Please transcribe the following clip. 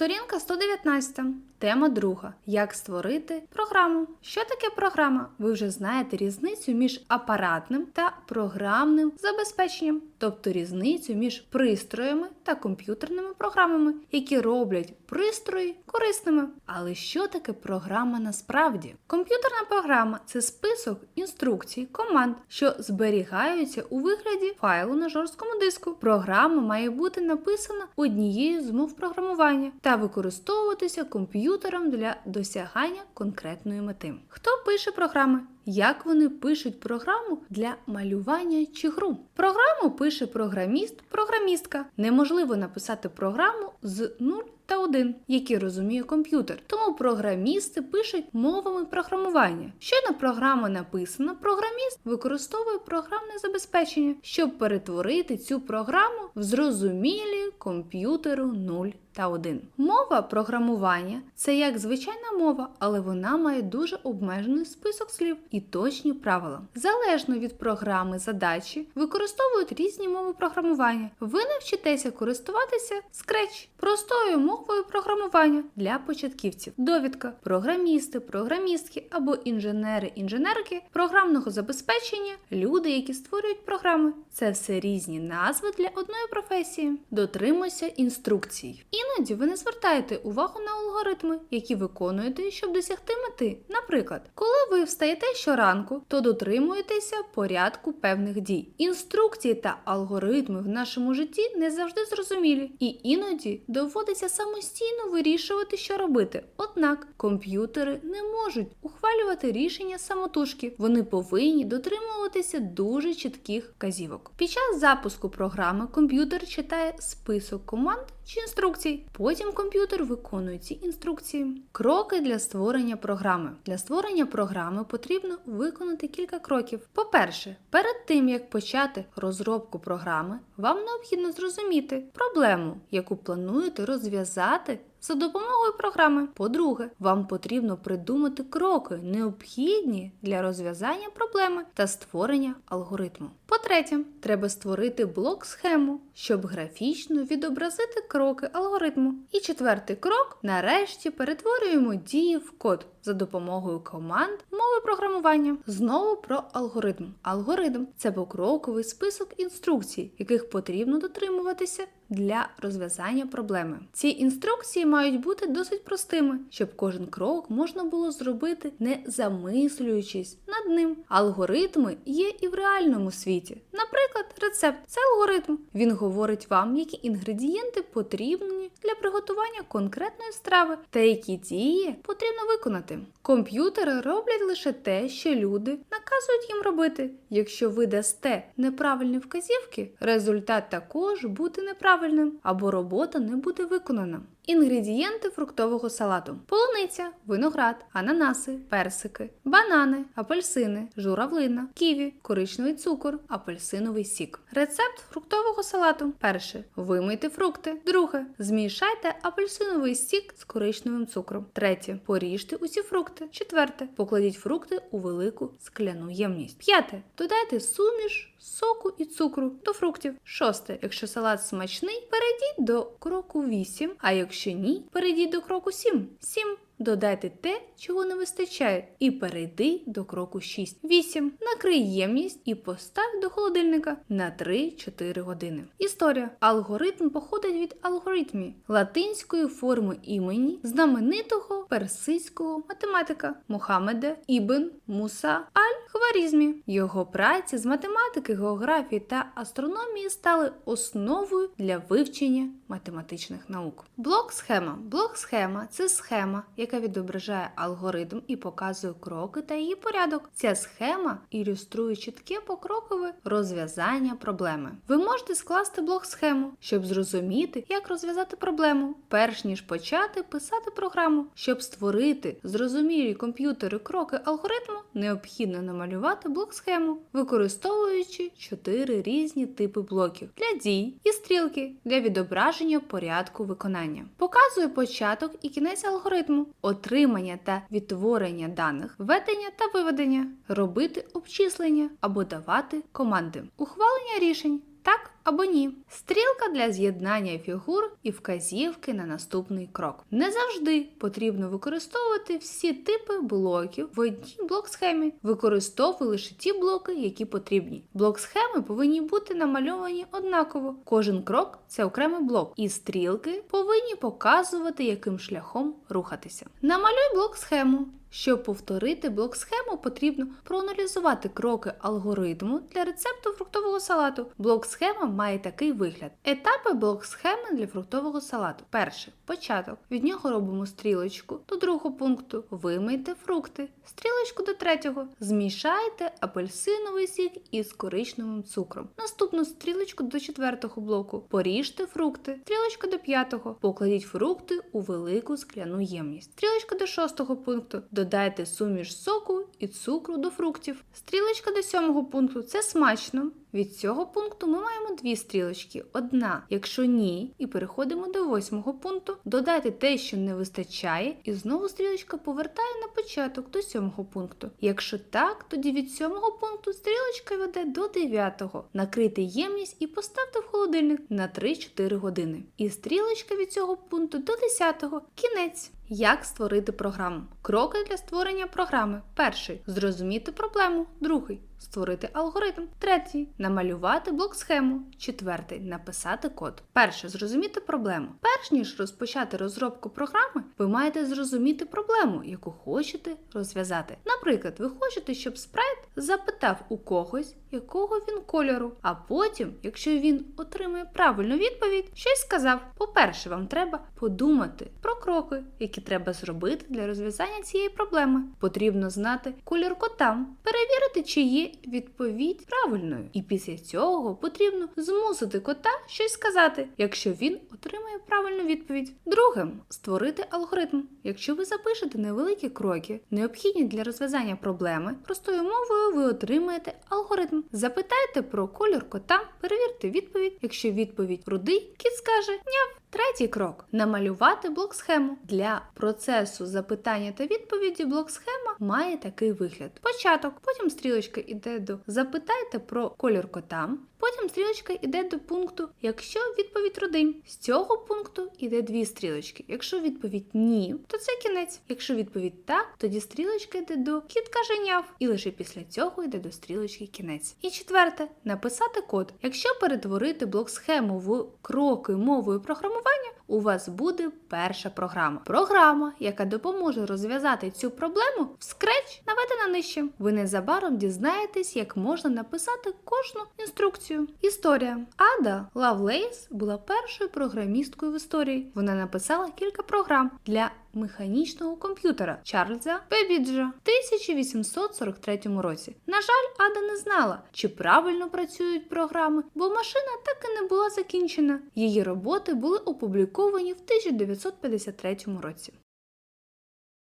Сторінка 119. Тема друга. Як створити програму. Що таке програма? Ви вже знаєте різницю між апаратним та програмним забезпеченням, тобто різницю між пристроями та комп'ютерними програмами, які роблять пристрої корисними. Але що таке програма насправді? Комп'ютерна програма це список інструкцій, команд, що зберігаються у вигляді файлу на жорсткому диску. Програма має бути написана однією з мов програмування та використовуватися комп'ютером для досягання конкретної мети. Хто пише програми? Як вони пишуть програму для малювання чи гру? Програму пише програміст, програмістка. Неможливо написати програму з 0 та 1, які розуміє комп'ютер. Тому програмісти пишуть мовами програмування. Щойно програма написана, програміст використовує програмне забезпечення, щоб перетворити цю програму в зрозумілі комп'ютеру 0 та 1. Мова програмування це як звичайна мова, але вона має дуже обмежений список слів і точні правила. Залежно від програми задачі використовують різні мови програмування. Ви навчитеся користуватися Scratch, простою мовою програмування для початківців. Довідка програмісти, програмістки або інженери-інженерки програмного забезпечення, люди, які створюють програми. Це все різні назви для одної професії. Дотримуйся інструкцій. Іноді ви не звертаєте увагу на алгоритми, які виконуєте, щоб досягти мети. Наприклад, коли ви встаєте щоранку, то дотримуєтеся порядку певних дій. Інструкції та алгоритми в нашому житті не завжди зрозумілі, і іноді доводиться самостійно вирішувати, що робити. Однак комп'ютери не можуть ухвалювати рішення самотужки. Вони повинні дотримуватися дуже чітких вказівок. Під час запуску програми комп'ютер читає список команд чи інструкцій. Потім комп'ютер виконує ці інструкції. Кроки для створення програми. Для створення програми потрібно виконати кілька кроків. По-перше, перед тим як почати розробку програми, вам необхідно зрозуміти проблему, яку плануєте розв'язати. За допомогою програми. По-друге, вам потрібно придумати кроки, необхідні для розв'язання проблеми та створення алгоритму. По-третє, треба створити блок-схему, щоб графічно відобразити кроки алгоритму. І четвертий крок нарешті перетворюємо дії в код за допомогою команд мови програмування. Знову про алгоритм. Алгоритм це покроковий список інструкцій, яких потрібно дотримуватися для розв'язання проблеми. Ці інструкції мають бути досить простими, щоб кожен крок можна було зробити не замислюючись над ним. Алгоритми є і в реальному світі. Наприклад, рецепт це алгоритм. Він говорить вам, які інгредієнти потрібні для приготування конкретної страви та які дії потрібно виконати. Комп'ютери роблять лише те, що люди наказують їм робити. Якщо ви дасте неправильні вказівки, результат також буде неправильним або робота не буде виконана. Інгредієнти фруктового салату: полуниця, виноград, ананаси, персики, банани, апельсини, журавлина, ківі, коричневий цукор, апельсиновий сік. Рецепт фруктового салату. Перше. Вимийте фрукти. Друге. Змішайте апельсиновий сік з коричневим цукром. Третє. Поріжте усі фрукти. Четверте. Покладіть фрукти у велику скляну ємність. П'яте. Додайте суміш, соку і цукру до фруктів. Шосте. Якщо салат смачний, перейдіть до кроку 8, а якщо ні, перейдіть до кроку 7. 7. Додайте те, чого не вистачає, і перейди до кроку 6. 8. Накрий ємність і постав до холодильника на 3-4 години. Історія. Алгоритм походить від алгоритмі латинської форми імені знаменитого персидського математика Мухаммеда Ібн Муса Аль-Хварізмі. Його праці з математики, географії та астрономії стали основою для вивчення математичних наук. Блок-схема. Блок-схема це схема, яка відображає алгоритм і показує кроки та її порядок. Ця схема ілюструє чітке покрокове розв'язання проблеми. Ви можете скласти блок-схему, щоб зрозуміти, як розв'язати проблему, перш ніж почати писати програму. Щоб створити зрозумілі комп'ютери кроки алгоритму, необхідно намалювати блок-схему, використовуючи чотири різні типи блоків для дій і стрілки для відображення порядку виконання. Показує початок і кінець алгоритму отримання та відтворення даних, введення та виведення, робити обчислення або давати команди, ухвалення рішень. Так або ні. Стрілка для з'єднання фігур і вказівки на наступний крок. Не завжди потрібно використовувати всі типи блоків в одній блок-схемі. Використовуй лише ті блоки, які потрібні. Блок-схеми повинні бути намальовані однаково. Кожен крок це окремий блок, і стрілки повинні показувати, яким шляхом рухатися. Намалюй блок-схему. Щоб повторити блок-схему, потрібно проаналізувати кроки алгоритму для рецепту фруктового салату. Блок-схема має такий вигляд: етапи блок-схеми для фруктового салату. Перше початок. Від нього робимо стрілочку до другого пункту. Вимийте фрукти. Стрілочку до третього. Змішайте апельсиновий сік із коричневим цукром. Наступну стрілочку до четвертого блоку. Поріжте фрукти. Стрілочка до п'ятого. Покладіть фрукти у велику скляну ємність. Стрілочка до шостого пункту. Додайте суміш соку і цукру до фруктів. Стрілочка до сьомого пункту це смачно. Від цього пункту ми маємо дві стрілочки. Одна, якщо ні, і переходимо до восьмого пункту. Додайте те, що не вистачає, і знову стрілочка повертає на початок до сьомого пункту. Якщо так, тоді від сьомого пункту стрілочка веде до дев'ятого. Накрийте ємність і поставте в холодильник на 3-4 години. І стрілочка від цього пункту до 10-го. Кінець. Як створити програму? Кроки для створення програми. Перший зрозуміти проблему. Другий створити алгоритм. Третій намалювати блок-схему. Четвертий написати код. Перше зрозуміти проблему. Перш ніж розпочати розробку програми, ви маєте зрозуміти проблему, яку хочете розв'язати. Наприклад, ви хочете, щоб спрайт запитав у когось, якого він кольору, а потім, якщо він отримує правильну відповідь, щось сказав. По-перше, вам треба подумати про кроки, які треба зробити для розв'язання цієї проблеми. Потрібно знати колір кота, перевірити, чи є відповідь правильною. І після цього потрібно змусити кота щось сказати, якщо він отримує правильну відповідь. Другим створити алгоритм. Якщо ви запишете невеликі кроки, необхідні для розв'язання проблеми, простою мовою ви отримаєте алгоритм. Запитайте про колір кота, перевірте відповідь. Якщо відповідь рудий, кіт скаже няв. Третій крок намалювати блок-схему. Для процесу запитання та відповіді блок-схема має такий вигляд: початок, потім стрілочка йде до запитайте про колір кота. Потім стрілочка йде до пункту, якщо відповідь рудий. З цього пункту йде дві стрілочки. Якщо відповідь ні, то це кінець. Якщо відповідь так, тоді стрілочка йде до кіт каже няв. І лише після цього йде до стрілочки кінець. І четверте написати код. Якщо перетворити блок-схему в кроки мовою програмування, у вас буде перша програма. Програма, яка допоможе розв'язати цю проблему в Scratch, наведена нижче. Ви незабаром дізнаєтесь, як можна написати кожну інструкцію. Історія Ада Лавлейс була першою програмісткою в історії. Вона написала кілька програм для механічного комп'ютера Чарльза Бебіджа в 1843 році. На жаль, Ада не знала, чи правильно працюють програми, бо машина так і не була закінчена. Її роботи були опубліковані в 1953 році.